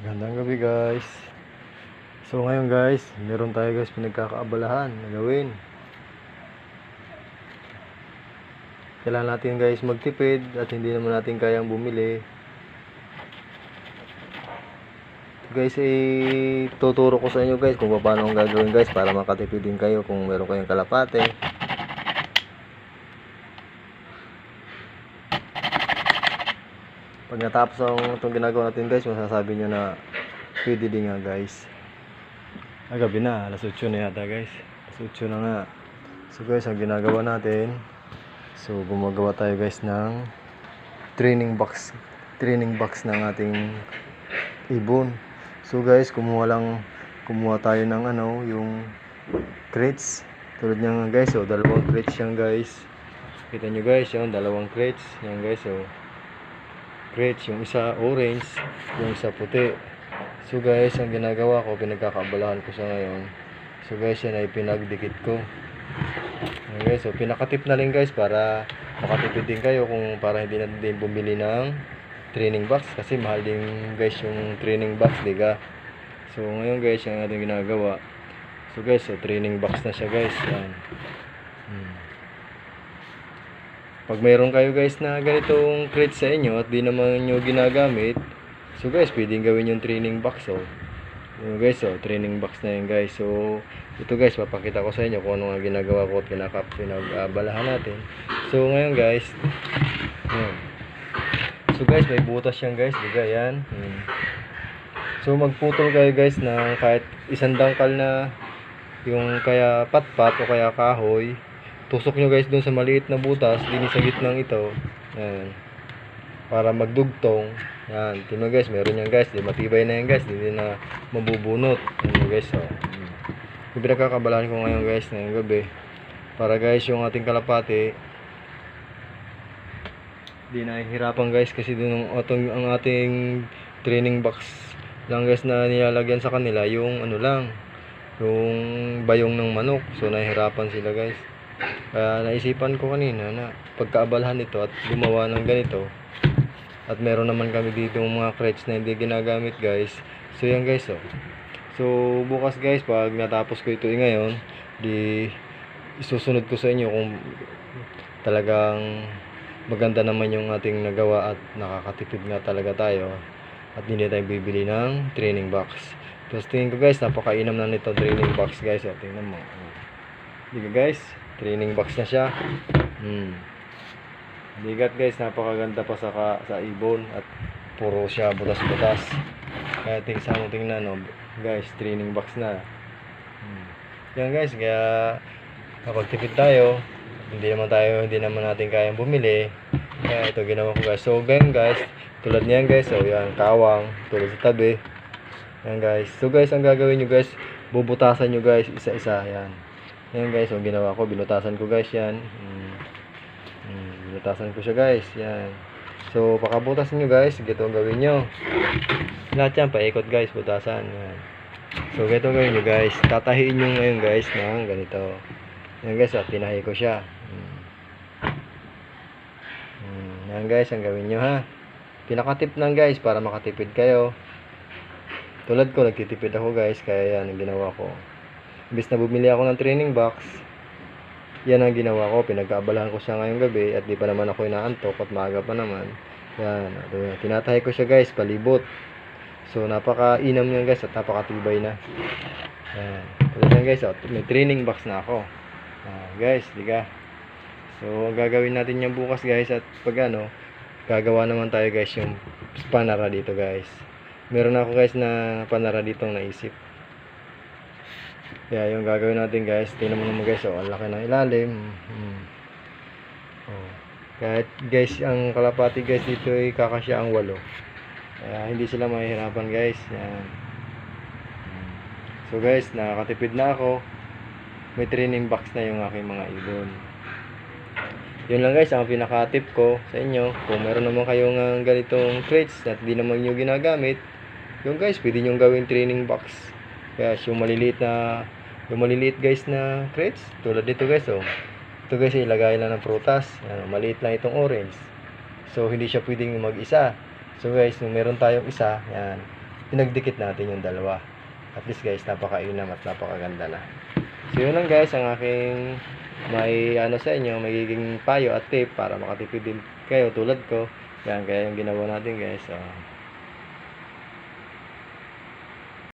Magandang gabi guys. So ngayon guys, meron tayo guys pinagkakaabalahan na gawin. Kailangan natin guys magtipid at hindi naman natin kayang bumili. Guys, eh, tuturo ko sa inyo guys kung paano ang gagawin guys para makatipid din kayo kung meron kayong kalapate. Pag natapos ang itong ginagawa natin guys, masasabi nyo na pwede din nga guys. Ah, na, alas 8 na yata guys. Alas 8 na nga. So guys, ang ginagawa natin, so gumagawa tayo guys ng training box. Training box ng ating ibon. So guys, kumuha lang, kumuha tayo ng ano, yung crates. Tulad nga guys, oh, dalawang crates yan guys. Kita nyo guys, yung dalawang crates. Yan guys, oh crates, yung isa orange, yung isa puti. So guys, ang ginagawa ko, pinagkakabalahan ko sa ngayon. So guys, yan ay pinagdikit ko. Guys, so pinakatip na rin guys para makatipid din kayo kung para hindi na din bumili ng training box kasi mahal din guys yung training box, diga. So ngayon guys, yung ating ginagawa. So guys, so training box na siya guys. Yan. Hmm. Pag mayroon kayo guys na ganitong crate sa inyo at di naman nyo ginagamit, so guys, pwedeng gawin yung training box oh. Yung guys, oh, training box na yun guys. So, ito guys, papakita ko sa inyo kung ano nga ginagawa ko at pinaka, pinag-abalahan natin. So, ngayon guys, yun. So guys, may butas yan guys, diga yan. Hmm. So, magputol kayo guys ng kahit isang dangkal na yung kaya patpat o kaya kahoy tusok nyo guys dun sa maliit na butas din sa gitnang ito. Yan para magdugtong. Yan tingnan guys meron yan guys. Di matibay na yan guys. Hindi na mabubunot. Yan guys oh. Hmm. yung pinagkakabalahan ko ngayon guys ngayong gabi. Para guys yung ating kalapate di nahihirapan guys kasi dun ang, atong, ang ating training box lang guys na nilalagyan sa kanila yung ano lang yung bayong ng manok. So nahihirapan sila guys kaya naisipan ko kanina na pagkaabalahan nito at gumawa ng ganito at meron naman kami dito mga crates na hindi ginagamit guys. So yan guys oh. so bukas guys pag natapos ko ito eh, ngayon di isusunod ko sa inyo kung talagang maganda naman yung ating nagawa at nakakatipid nga talaga tayo at hindi tayo bibili ng training box. Tapos tingin ko guys napakainam na nito training box guys. Oh, tingnan mo Diga guys training box na siya. Hmm. bigat guys. Napakaganda pa sa, ka, sa ibon at puro siya butas-butas. Kaya ting sa mo tingnan no guys training box na. Hmm. yan guys kaya kapag tipid tayo hindi naman tayo hindi naman natin kayang bumili. Kaya ito ginawa ko guys. So ganyan guys tulad niyan guys so yan kawang tulad sa tabi. Yan guys. So guys ang gagawin nyo guys bubutasan nyo guys isa-isa. Yan yan guys, ang ginawa ko, binutasan ko guys yan. Hmm, binutasan ko siya guys, yan. So, pakabutasan nyo guys, ganito ang gawin nyo. Lahat yan, paikot guys, butasan. Yan. So, ganito ang gawin nyo guys. Tatahiin nyo ngayon guys ng ganito. Yan guys, at tinahi ko siya. Hmm. Hmm, yan guys, ang gawin nyo ha. Pinakatip lang guys, para makatipid kayo. Tulad ko, nagtitipid ako guys, kaya yan ang ginawa ko. Imbis na bumili ako ng training box, yan ang ginawa ko. Pinagkaabalahan ko siya ngayong gabi at di pa naman ako inaantok at maaga pa naman. Yan. At, tinatahi ko siya guys, palibot. So, napaka-inam niyan guys at napakatibay na. Yan. Yan guys, oh, may training box na ako. Ah, guys, diga. So, ang gagawin natin yan bukas guys at pag ano, gagawa naman tayo guys yung panara dito guys. Meron ako guys na panara dito naisip. Kaya yung gagawin natin guys, tingnan mo naman guys, oh, ang laki ng ilalim. Hmm. Oh. Kahit guys, ang kalapati guys dito ay kakasya ang walo. Kaya hindi sila mahihirapan guys. Yan. So guys, nakakatipid na ako. May training box na yung aking mga ibon. Yun lang guys, ang pinaka-tip ko sa inyo. Kung meron naman kayong uh, ganitong crates at di naman nyo ginagamit, yung guys, pwede nyo gawing training box. Kaya yung maliliit na yung maliliit guys na crates, tulad dito guys oh. Ito guys ilagay lang ng prutas. Yan, maliit lang itong orange. So hindi siya pwedeng mag-isa. So guys, kung meron tayong isa, yan. pinagdikit natin yung dalawa. At least guys, napakainam at napakaganda na. So yun lang guys, ang aking may ano sa inyo, magiging payo at tip para makatipid din kayo tulad ko. Yan, kaya yung ginawa natin guys. ah,